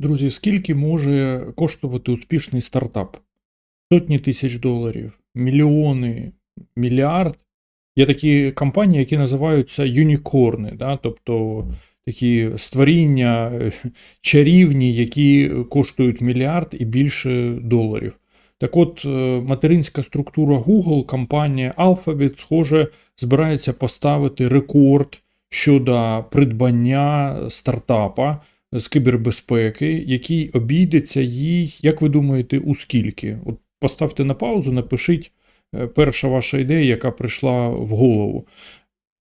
Друзі, скільки може коштувати успішний стартап? Сотні тисяч доларів, мільйони, мільярд. Є такі компанії, які називаються юнікорни, да? тобто такі створіння е, чарівні, які коштують мільярд і більше доларів. Так от, е, материнська структура Google, компанія Alphabet, схоже, збирається поставити рекорд щодо придбання стартапа з кібербезпеки, який обійдеться їй, як ви думаєте, у скільки? От поставте на паузу, напишіть е, перша ваша ідея, яка прийшла в голову.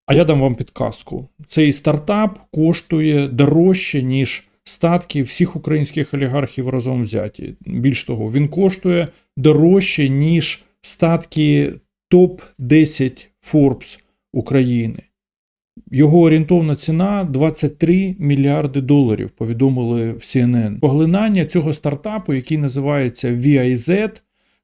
А я дам вам підказку. Цей стартап коштує дорожче, ніж статки всіх українських олігархів разом взяті. Більш того, він коштує дорожче, ніж статки топ-10 Forbes України. Його орієнтовна ціна 23 мільярди доларів, повідомили в CNN. Поглинання цього стартапу, який називається VIZ,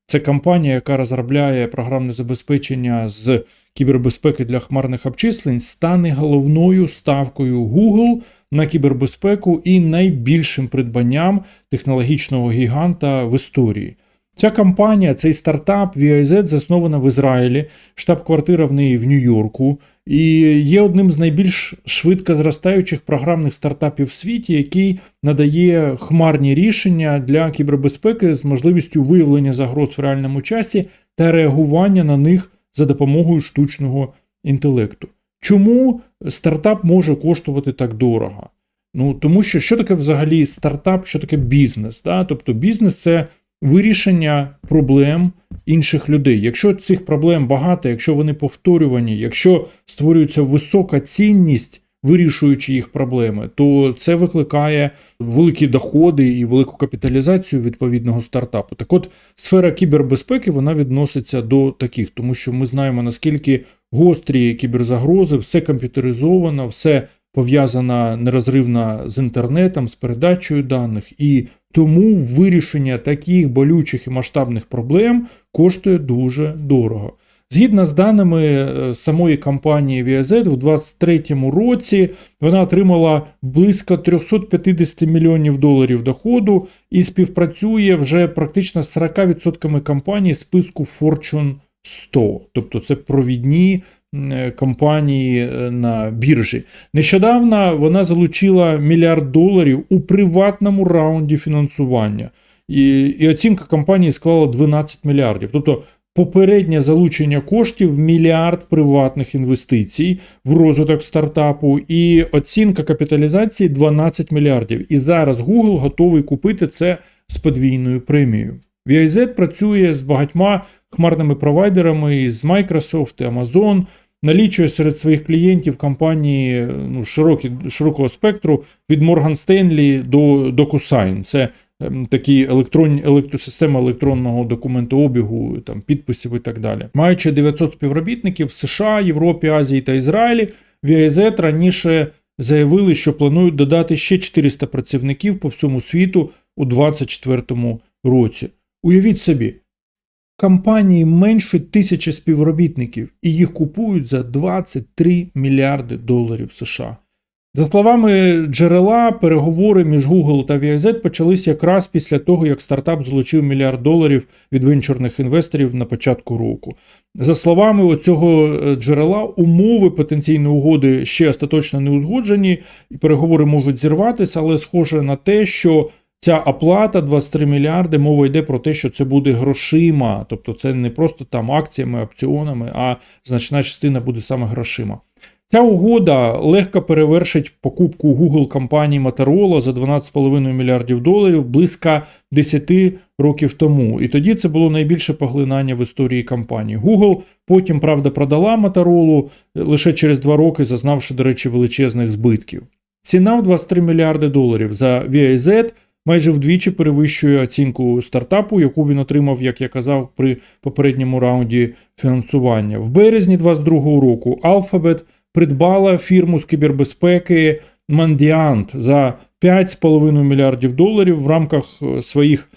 це компанія, яка розробляє програмне забезпечення з кібербезпеки для хмарних обчислень, стане головною ставкою Google на кібербезпеку і найбільшим придбанням технологічного гіганта в історії. Ця компанія, цей стартап VIZ заснована в Ізраїлі, штаб-квартира в неї в Нью-Йорку, і є одним з найбільш швидко зростаючих програмних стартапів в світі, який надає хмарні рішення для кібербезпеки з можливістю виявлення загроз в реальному часі та реагування на них за допомогою штучного інтелекту. Чому стартап може коштувати так дорого? Ну тому що що таке взагалі стартап, що таке бізнес? Да? Тобто бізнес це вирішення проблем інших людей. Якщо цих проблем багато, якщо вони повторювані, якщо створюється висока цінність, вирішуючи їх проблеми, то це викликає великі доходи і велику капіталізацію відповідного стартапу. Так от сфера кібербезпеки вона відноситься до таких, тому що ми знаємо наскільки гострі кіберзагрози, все комп'ютеризовано, все пов'язано нерозривно з інтернетом, з передачею даних, і тому вирішення таких болючих і масштабних проблем коштує дуже дорого. Згідно з даними е, самої компанії VIZ, в 2023 році вона отримала близько 350 мільйонів доларів доходу і співпрацює вже практично з 40% компаній списку Fortune 100, тобто це провідні компанії е, на біржі. Нещодавно вона залучила мільярд доларів у приватному раунді фінансування. І, і оцінка компанії склала 12 мільярдів. Тобто попереднє залучення коштів мільярд приватних інвестицій в розвиток стартапу, і оцінка капіталізації 12 мільярдів. І зараз Google готовий купити це з подвійною премією. VIZ працює з багатьма хмарними провайдерами з Microsoft, Amazon, налічує серед своїх клієнтів компанії ну, широкі, широкого спектру від Morgan Stanley до DocuSign. Це ем, такі електронні електросистеми електронного документообігу, там підписів і так далі. Маючи 900 співробітників в США, Європі, Азії та Ізраїлі, VIZ раніше заявили, що планують додати ще 400 працівників по всьому світу у 2024 році. Уявіть собі, компанії менше тисячі співробітників, і їх купують за 23 мільярди доларів США. За словами джерела, переговори між Google та VIZ почались якраз після того, як стартап залучив мільярд доларів від венчурних інвесторів на початку року. За словами цього е, джерела, умови потенційної угоди ще остаточно не узгоджені, і переговори можуть зірватися, але схоже на те, що Ця оплата 23 мільярди, мова йде про те, що це буде грошима, тобто це не просто там акціями, опціонами, а значна частина буде саме грошима. Ця угода легко перевершить покупку Google компанії Motorola за 12,5 мільярдів доларів близько 10 років тому. І тоді це було найбільше поглинання в історії компанії. Google потім, правда, продала Motorola лише через 2 роки, зазнавши, до речі, величезних збитків. Ціна в 23 мільярди доларів за VIZ – майже вдвічі перевищує оцінку стартапу, яку він отримав, як я казав, при попередньому раунді фінансування. В березні 2022 року Alphabet придбала фірму з кібербезпеки Mandiant за 5,5 мільярдів доларів в рамках е, своїх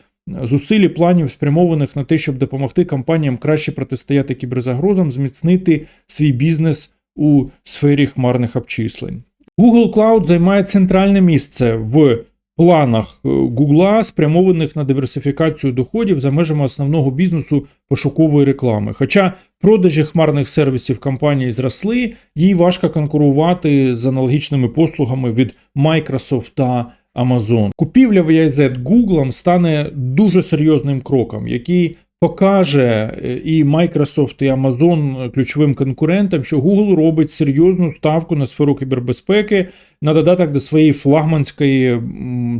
зусиль і планів, спрямованих на те, щоб допомогти компаніям краще протистояти кіберзагрозам, зміцнити свій бізнес у сфері хмарних обчислень. Google Cloud займає центральне місце в планах е, Гугла, спрямованих на диверсифікацію доходів за межами основного бізнесу пошукової реклами. Хоча продажі хмарних сервісів компанії зросли, їй важко конкурувати з аналогічними послугами від Microsoft та Amazon. Купівля в Google стане дуже серйозним кроком, який покаже е, і Microsoft, і Amazon ключовим конкурентам, що Google робить серйозну ставку на сферу кібербезпеки на додаток до своєї флагманської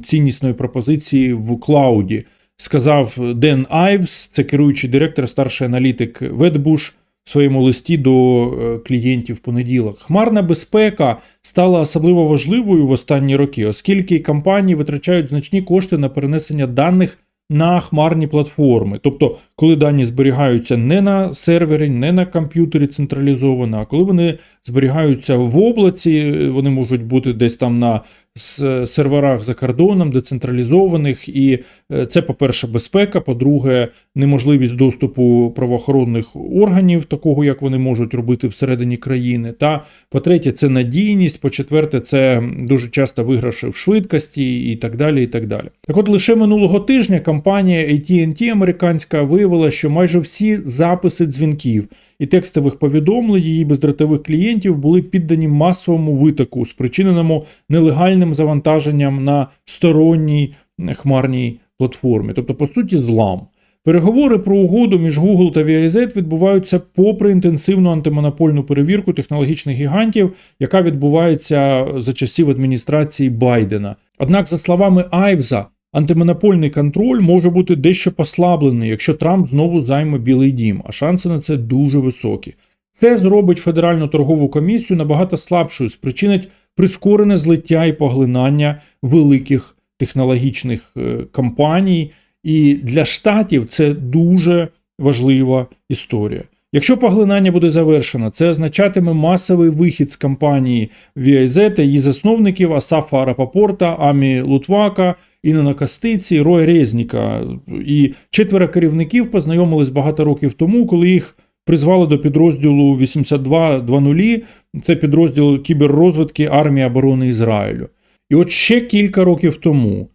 ціннісної пропозиції в клауді. Сказав Ден Айвс, це керуючий директор, старший аналітик Ветбуш в своєму листі до е, клієнтів в понеділок. Хмарна безпека стала особливо важливою в останні роки, оскільки компанії витрачають значні кошти на перенесення даних на хмарні платформи. Тобто, коли дані зберігаються не на сервері, не на комп'ютері централізовано, а коли вони зберігаються в облаці, вони можуть бути десь там на с- серверах за кордоном, децентралізованих, і е, це, по-перше, безпека, по-друге, неможливість доступу правоохоронних органів, такого як вони можуть робити всередині країни. Та по-третє, це надійність. По-четверте, це дуже часто виграші в швидкості і так далі. І так далі. Так от лише минулого тижня компанія AT&T американська виявила, що майже всі записи дзвінків і текстових повідомлень її бездротових клієнтів були піддані масовому витоку, спричиненому нелегальним завантаженням на сторонній хмарній платформі, тобто, по суті, злам. Переговори про угоду між Google та VIZ відбуваються попри інтенсивну антимонопольну перевірку технологічних гігантів, яка відбувається за часів адміністрації Байдена. Однак, за словами Айвза, антимонопольний контроль може бути дещо послаблений, якщо Трамп знову займе Білий Дім, а шанси на це дуже високі. Це зробить Федеральну торгову комісію набагато слабшою, спричинить прискорене злиття і поглинання великих технологічних е, компаній. І для штатів це дуже важлива історія. Якщо поглинання буде завершено, це означатиме масовий вихід з компанії VIZ та її засновників Асафа Рапопорта, Амі Лутвака, Інна Кастиці, Роя Резніка. І четверо керівників познайомились багато років тому, коли їх призвали до підрозділу 8220. Це підрозділ кіберрозвитки армії оборони Ізраїлю. І от ще кілька років тому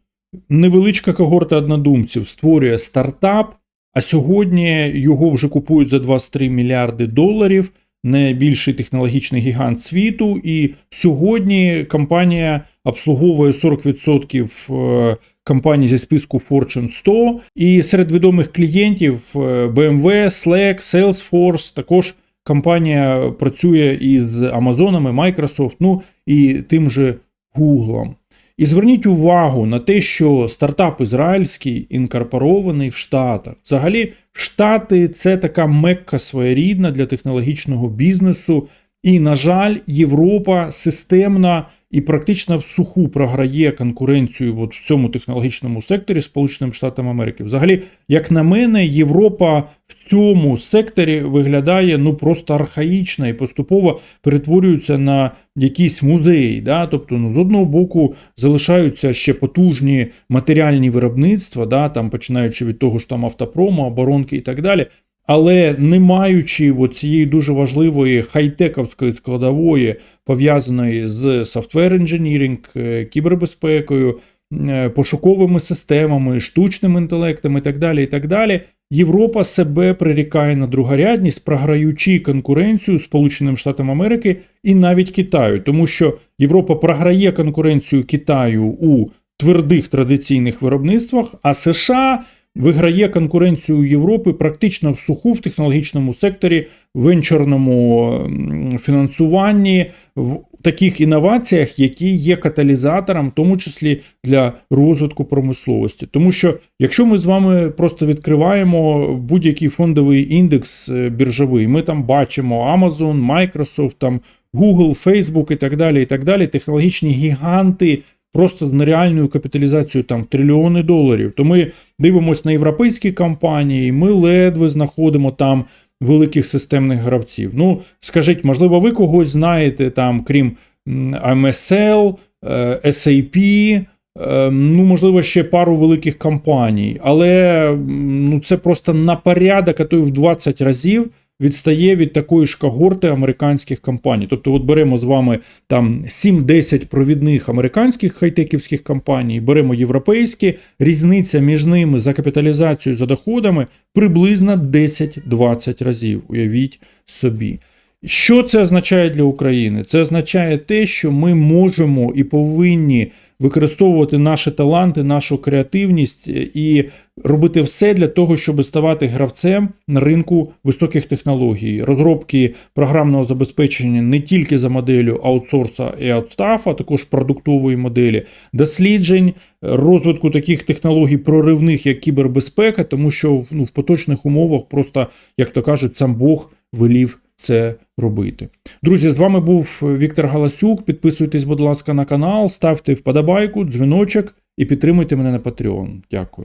невеличка когорта однодумців створює стартап, а сьогодні його вже купують за 23 мільярди доларів. Найбільший технологічний гігант світу, і сьогодні компанія обслуговує 40% е, компаній зі списку Fortune 100, і серед відомих клієнтів е, BMW, Slack, Salesforce, також компанія працює із Амазонами, Microsoft, ну і тим же Google. І зверніть увагу на те, що стартап ізраїльський інкорпорований в Штатах. Взагалі, Штати це така мекка своєрідна для технологічного бізнесу. І, на жаль, Європа системна і практично в суху програє конкуренцію от в цьому технологічному секторі Сполученим Штатам Америки. Взагалі, як на мене, Європа в цьому секторі виглядає ну просто архаїчно і поступово перетворюється на якийсь музей. Да? Тобто, ну, з одного боку, залишаються ще потужні матеріальні виробництва, да? там починаючи від того ж там автопрому, оборонки і так далі. Але не маючи цієї дуже важливої хай-тековської складової, пов'язаної з engineering, е, кібербезпекою, е, пошуковими системами, штучним інтелектом і так далі, і так далі, Європа себе прирікає на другорядність, програючи конкуренцію Сполученим Штатам Америки і навіть Китаю, тому що Європа програє конкуренцію Китаю у твердих традиційних виробництвах, а США виграє конкуренцію Європи практично в суху в технологічному секторі, в венчурному фінансуванні, в таких інноваціях, які є каталізатором, в тому числі для розвитку промисловості. Тому що якщо ми з вами просто відкриваємо будь-який фондовий індекс е, біржовий, ми там бачимо Amazon, Microsoft, там Google, Facebook і так далі, і так далі, технологічні гіганти просто з нереальною капіталізацією там в трильйони доларів. То ми дивимося на європейські компанії, ми ледве знаходимо там великих системних гравців. Ну, скажіть, можливо, ви когось знаєте там, крім MSL, е, SAP, е, ну, можливо, ще пару великих компаній, але ну, це просто на порядок, а то й в 20 разів відстає від такої ж когорти американських компаній. Тобто, от беремо з вами там 7-10 провідних американських хайтеківських компаній, беремо європейські, різниця між ними за капіталізацією, за доходами приблизно 10-20 разів. Уявіть собі. Що це означає для України? Це означає те, що ми можемо і повинні використовувати наші таланти, нашу креативність е, і робити все для того, щоб ставати гравцем на ринку високих технологій, розробки програмного забезпечення не тільки за моделлю аутсорса і аутстафа, а також продуктової моделі, досліджень, розвитку таких технологій проривних, як кібербезпека, тому що ну, в поточних умовах просто, як то кажуть, сам Бог велів це робити. Друзі, з вами був Віктор Галасюк. Підписуйтесь, будь ласка, на канал, ставте вподобайку, дзвіночок і підтримуйте мене на Patreon. Дякую.